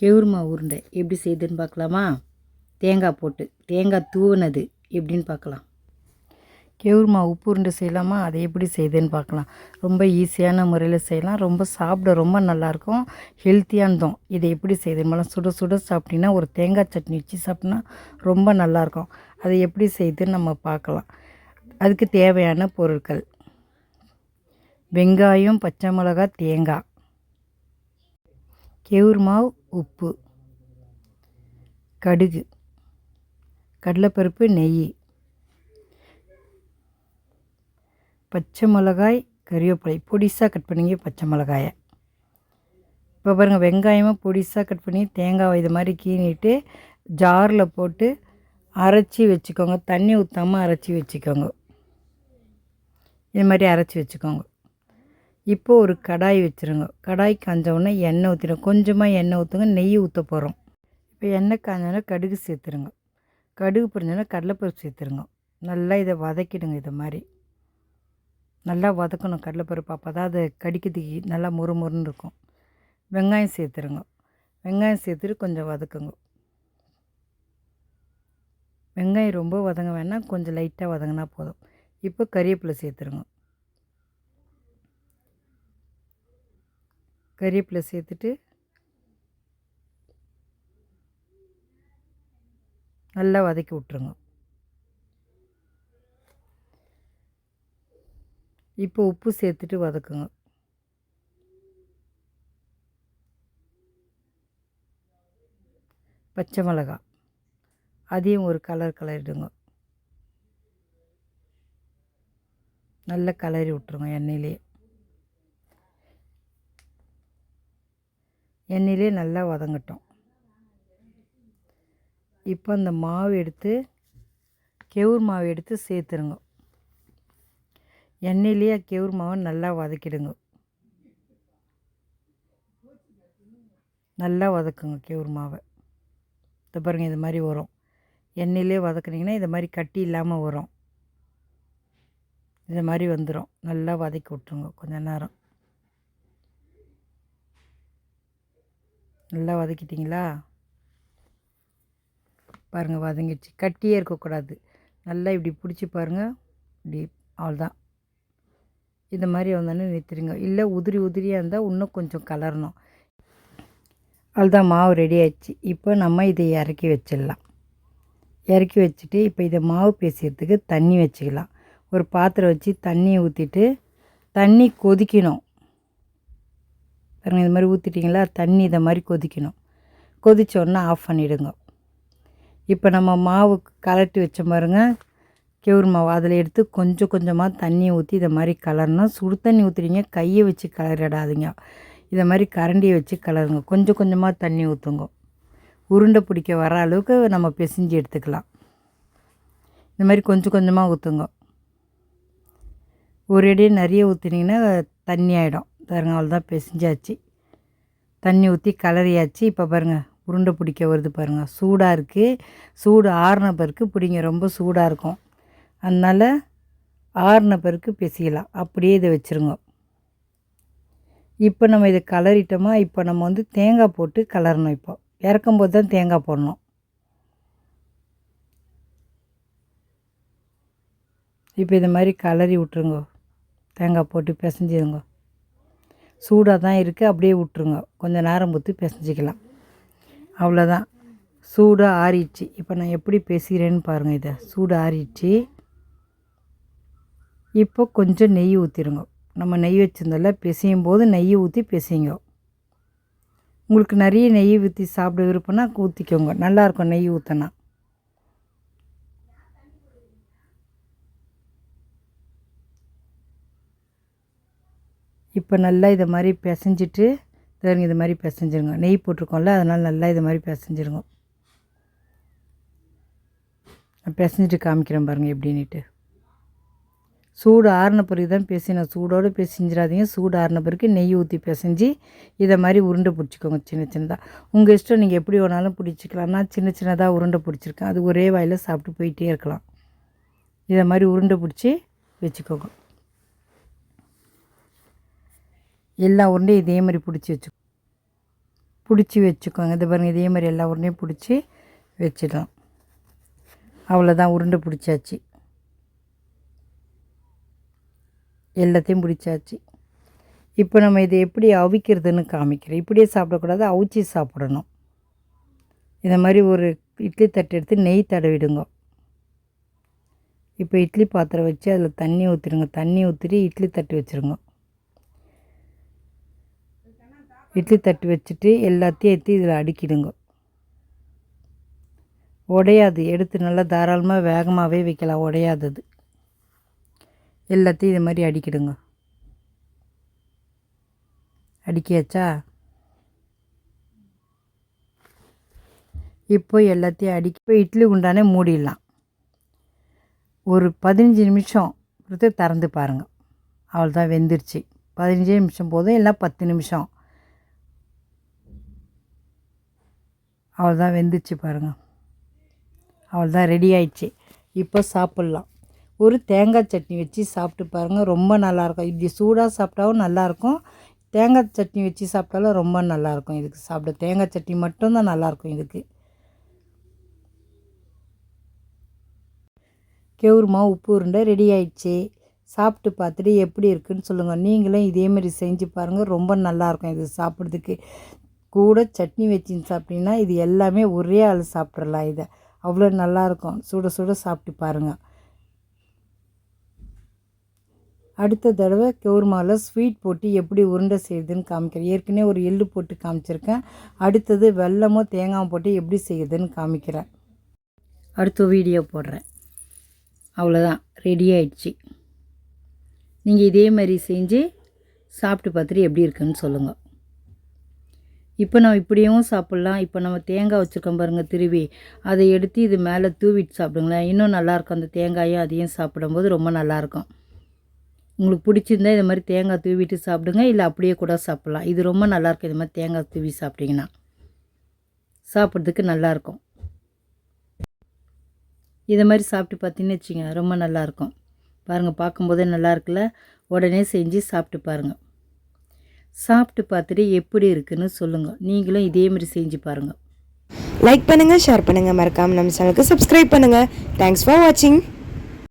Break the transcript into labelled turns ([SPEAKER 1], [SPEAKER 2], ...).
[SPEAKER 1] கெவுருமா உருண்டை எப்படி செய்யுதுன்னு பார்க்கலாமா? தேங்காய் போட்டு தேங்காய் தூவினது எப்படின்னு பார்க்கலாம். கெவுருமா உப்பு உருண்டை செய்யலாமா? அதை எப்படி செய்யுதுன்னு பார்க்கலாம். ரொம்ப ஈஸியான முறையில் செய்யலாம். ரொம்ப சாப்பிட ரொம்ப நல்லாயிருக்கும். ஹெல்த்தியானதும். இதை எப்படி செய்யுதுன்னு சுட சுட சாப்பிட்டீங்கன்னா ஒரு தேங்காய் சட்னி வச்சு சாப்பிட்டோன்னா ரொம்ப நல்லாயிருக்கும். அதை எப்படி செய்யுதுன்னு நம்ம பார்க்கலாம். அதுக்கு தேவையான பொருட்கள். வெங்காயம் பச்சை மிளகாய் தேங்காய். கெவுரு மாவு உப்பு கடுகு கடலைப்பருப்பு நெய் பச்சை மிளகாய் கறிவேப்பிலை. பொடிசாக கட் பண்ணிங்க பச்சை மிளகாயை. இப்போ பாருங்கள் வெங்காயமாக பொடிசாக கட் பண்ணி தேங்காய் இது மாதிரி கீனிட்டு ஜாரில் போட்டு அரைச்சி வச்சுக்கோங்க. தண்ணி ஊற்றாமல் அரைச்சி வச்சுக்கோங்க. இது மாதிரி அரைச்சி வச்சுக்கோங்க. இப்போ ஒரு கடாய் வச்சுருங்க. கடாய் காஞ்சவுடனே எண்ணெய் ஊற்றிடும் கொஞ்சமாக எண்ணெய் ஊற்றுங்க நெய் ஊற்ற போகிறோம் இப்போ எண்ணெய் காஞ்சோடனே கடுகு சேர்த்துருங்க. கடுகு புரிஞ்சோடனே கடலைப்பருப்பு சேர்த்துருங்க. நல்லா இதை வதக்கிடுங்க இதை மாதிரி. நல்லா வதக்கணும். கடலைப்பருப்பு அப்போ தான் அது கடிக்கிறதுக்கு நல்லா முறுமுறுன்னு இருக்கும். வெங்காயம் சேர்த்துருங்க. வெங்காயம் சேர்த்துட்டு கொஞ்சம் வதக்குங்க. வெங்காயம் ரொம்ப வதங்க வேணாம். கொஞ்சம் லைட்டாக வதங்கினா போதும். இப்போ கறிவேப்பிலை சேர்த்துருங்க. கறிவேப்பிலை சேர்த்துட்டு நல்லா வதக்கி விட்ருங்க இப்போ உப்பு சேர்த்துட்டு வதக்குங்க. பச்சை மிளகா அதையும் ஒரு கலர் கலரிடுங்க நல்லா கலரி விட்ருங்க எண்ணெயிலேயே எண்ணெயிலே நல்லா வதங்கட்டும். இப்போ அந்த மாவு எடுத்து கெவுர் மாவு எடுத்து சேர்த்துருங்க. எண்ணெயிலேயே கெவுர் மாவை நல்லா வதக்கிடுங்க. நல்லா வதக்குங்க கெவுர் மாவை. இதை பாருங்கள் இது மாதிரி வரும். எண்ணெயிலே வதக்குனிங்கன்னா இது மாதிரி கட்டி இல்லாமல் வரும். இது மாதிரி வந்துடும் நல்லா வதக்கி விட்ருங்க கொஞ்ச நேரம். நல்லா வதக்கிட்டிங்களா? பாருங்கள் வதங்கிடுச்சு. கட்டியே இருக்கக்கூடாது. நல்லா இப்படி பிடிச்சி பாருங்கள் இப்படி அவ்வளோதான். இந்த மாதிரி வந்தோடனே நிறுத்திடுங்க. இல்லை உதிரி உதிரியாக இருந்தால் இன்னும் கொஞ்சம் கலரணும். அவ்வளோதான் மாவு ரெடி ஆயிடுச்சு. இப்போ நம்ம இதை இறக்கி வச்சிடலாம். இறக்கி வச்சுட்டு இப்போ இதை மாவு பேசுகிறதுக்கு தண்ணி வச்சுக்கலாம். ஒரு பாத்திரம் வச்சு தண்ணியை ஊற்றிட்டு தண்ணி கொதிக்கணும். பாருங்கள் இது மாதிரி ஊற்றிட்டிங்களா தண்ணி இதை மாதிரி கொதிக்கணும். கொதித்தோடனே ஆஃப் பண்ணிவிடுங்க இப்போ நம்ம மாவு கலட்டி வச்ச பாருங்க கேவுர் மாவு. அதில் எடுத்து கொஞ்சம் கொஞ்சமாக தண்ணியை ஊற்றி இதை மாதிரி கலரணும் சுடு தண்ணி ஊற்றுறீங்க கையை வச்சு கலரிடாதீங்க. இதை மாதிரி கரண்டியை வச்சு கலருங்க. கொஞ்சம் கொஞ்சமாக தண்ணி ஊற்றுங்க உருண்டை பிடிக்க வர அளவுக்கு நம்ம பிசைஞ்சு எடுத்துக்கலாம். இந்த மாதிரி கொஞ்சம் கொஞ்சமாக ஊற்றுங்க ஒரு அடியே நிறைய ஊற்றினீங்கன்னா தண்ணி ஆகிடும் பாருங்கள் அவ்வளோதான் பிசைஞ்சாச்சு. தண்ணி ஊற்றி கலரியாச்சு இப்போ பாருங்கள் உருண்டை பிடிக்க வருது பாருங்கள் சூடாக இருக்குது சூடு ஆறின பிறகு பிடிங்க ரொம்ப சூடாக இருக்கும். அதனால் ஆறின பிறகு பிசையலாம். அப்படியே இதை வச்சுருங்க. இப்போ நம்ம இதை கலரிட்டோமா இப்போ நம்ம வந்து தேங்காய் போட்டு கலரணும் இப்போ. இறக்கும்போது தான் தேங்காய் போடணும். இப்போ இது மாதிரி கலரி விட்ருங்க தேங்காய் போட்டு பிசைஞ்சிருங்க. சூடாக தான் இருக்குது அப்படியே விட்ருங்க கொஞ்சம் நேரம் ஊற்றி பிசைஞ்சிக்கலாம். அவ்வளோதான் சூடாக ஆறிடுச்சு. இப்போ நான் எப்படி பேசுகிறேன்னு பாருங்கள் இதை. சூடு ஆறிடுச்சு. இப்போ கொஞ்சம் நெய் ஊற்றிடுங்க நம்ம நெய் வச்சுருந்தோம்ல பிசையும் போது நெய் ஊற்றி பிசைங்க. உங்களுக்கு நிறைய நெய் ஊற்றி சாப்பிட விருப்பம்னா ஊற்றிக்கோங்க நல்லாயிருக்கும் நெய் ஊற்றினா இப்போ நல்லா இதை மாதிரி பிசைஞ்சிட்டு பாருங்க இது மாதிரி பிசைஞ்சிருங்க. நெய் போட்டிருக்கோம்ல அதனால் நல்லா இது மாதிரி பிசைஞ்சிருங்க. நான் பிசைஞ்சிட்டு காமிக்கிறேன் பாருங்கள் எப்படின்ட்டு சூடு ஆறின பிறகு தான் பேசினேன் சூடோடு பிசைஞ்சிடாதீங்க. சூடு ஆறின பிறகு நெய் ஊற்றி பிசைஞ்சு இதை மாதிரி உருண்டை பிடிச்சிக்கோங்க சின்ன சின்னதாக உங்கள் இஷ்டம் நீங்கள் எப்படி வேணாலும் பிடிச்சிக்கலாம். நான் சின்ன சின்னதாக உருண்டை பிடிச்சிருக்கேன். அது ஒரே வாயில் சாப்பிட்டு போயிட்டே இருக்கலாம். இதை மாதிரி உருண்டை பிடிச்சி வச்சுக்கோங்க. எல்லா உருண்டையும் இதே மாதிரி பிடிச்சி வச்சு பிடிச்சி வச்சுக்கோங்க. இது பாருங்கள் இதே மாதிரி எல்லா உருண்டையும் பிடிச்சி வச்சிடலாம். அவ்வளோதான் உருண்டை பிடிச்சாச்சு. எல்லாத்தையும் பிடிச்சாச்சு. இப்போ நம்ம இதை எப்படி அவிக்கிறதுன்னு காமிக்கிறோம் இப்படியே சாப்பிடக்கூடாது அவிச்சி சாப்பிடணும். இந்த மாதிரி ஒரு இட்லி தட்டு எடுத்து நெய் தடவிடுங்க. இப்போ இட்லி பாத்திரம் வச்சு அதில் தண்ணி ஊற்றிடுங்க தண்ணி ஊற்றிட்டு இட்லி தட்டு வச்சுருங்க. இட்லி தட்டு வச்சுட்டு எல்லாத்தையும் எடுத்து இதில் அடுக்கிடுங்க. உடையாது. எடுத்து நல்லா தாராளமாக வேகமாகவே வைக்கலாம். உடையாதது. எல்லாத்தையும் இது மாதிரி அடிக்கிடுங்க. அடிக்கியாச்சா? இப்போ எல்லாத்தையும் அடிக்க இப்போ இட்லி உண்டானே மூடிடலாம். ஒரு பதினஞ்சு நிமிஷம் கொடுத்து திறந்து பாருங்கள் அவ்வளோதான் வெந்துருச்சு. பதினஞ்சு நிமிஷம் போதும் இல்லை பத்து நிமிஷம். அவ்வளோதான் வெந்துருச்சு பாருங்கள் அவ்வளோதான் ரெடி ஆயிடுச்சு. இப்போ சாப்பிட்லாம். ஒரு தேங்காய் சட்னி வச்சு சாப்பிட்டு பாருங்கள் ரொம்ப நல்லாயிருக்கும் இப்படி சூடாக சாப்பிட்டாவும் நல்லாயிருக்கும் தேங்காய் சட்னி வச்சு சாப்பிட்டாலும் ரொம்ப நல்லாயிருக்கும் இதுக்கு. சாப்பிட தேங்காய் சட்னி மட்டும்தான் நல்லாயிருக்கும் இதுக்கு. கெவுருமா உப்பு உருண்டை ரெடி ஆயிடுச்சு. சாப்பிட்டு பார்த்துட்டு எப்படி இருக்குன்னு சொல்லுங்கள் நீங்களும் இதேமாரி செஞ்சு பாருங்கள் ரொம்ப நல்லாயிருக்கும் இது சாப்பிட்றதுக்கு. கூட சட்னி வச்சுன்னு சாப்பிட்டீங்கன்னா இது எல்லாமே ஒரே ஆள் சாப்பிட்றலாம் இதை. அவ்வளோ நல்லாயிருக்கும் சுட சுட சாப்பிட்டு பாருங்கள் அடுத்த தடவை கவுர்மாவில் ஸ்வீட் போட்டு எப்படி உருண்டை செய்யுதுன்னு காமிக்கிறேன். ஏற்கனவே ஒரு எள்ளு போட்டு காமிச்சிருக்கேன். அடுத்தது வெள்ளமோ தேங்காய் போட்டு எப்படி செய்யுதுன்னு காமிக்கிறேன். அடுத்த வீடியோ போடுறேன். அவ்வளோதான். ரெடி ஆயிடுச்சு. நீங்கள் இதே மாதிரி செஞ்சு சாப்பிட்டு பார்த்துட்டு எப்படி இருக்குன்னு சொல்லுங்கள் இப்போ நம்ம இப்படியும் சாப்பிட்லாம். இப்போ நம்ம தேங்காய் வச்சுருக்கோம் பாருங்கள் திருவி. அதை எடுத்து இது மேலே தூவிட்டு சாப்பிடுங்களேன். இன்னும் நல்லாயிருக்கும் அந்த தேங்காயும் அதையும் சாப்பிடும்போது ரொம்ப நல்லாயிருக்கும் உங்களுக்கு பிடிச்சிருந்தா இது மாதிரி தேங்காய் தூவிட்டு சாப்பிடுங்க. இல்லை அப்படியே கூட சாப்பிட்லாம். இது ரொம்ப நல்லாயிருக்கும் இது மாதிரி தேங்காய் தூவி சாப்பிட்டிங்கன்னா. சாப்பிட்றதுக்கு நல்லாயிருக்கும் இதை மாதிரி சாப்பிட்டு பார்த்தீங்கன்னு வச்சுங்க ரொம்ப நல்லாயிருக்கும் பாருங்கள் பார்க்கும்போதே நல்லா இருக்குல்ல? உடனே செஞ்சு சாப்பிட்டு பாருங்கள் சாப்பிட்டு பார்த்துட்டு எப்படி இருக்குன்னு சொல்லுங்கள் நீங்களும் இதே மாதிரி செஞ்சு பாருங்கள்
[SPEAKER 2] லைக் பண்ணுங்கள் ஷேர் பண்ணுங்கள் மறக்காமல் நம்ம சேனலுக்கு சப்ஸ்கிரைப் பண்ணுங்கள் தேங்க்ஸ் ஃபார் வாட்சிங்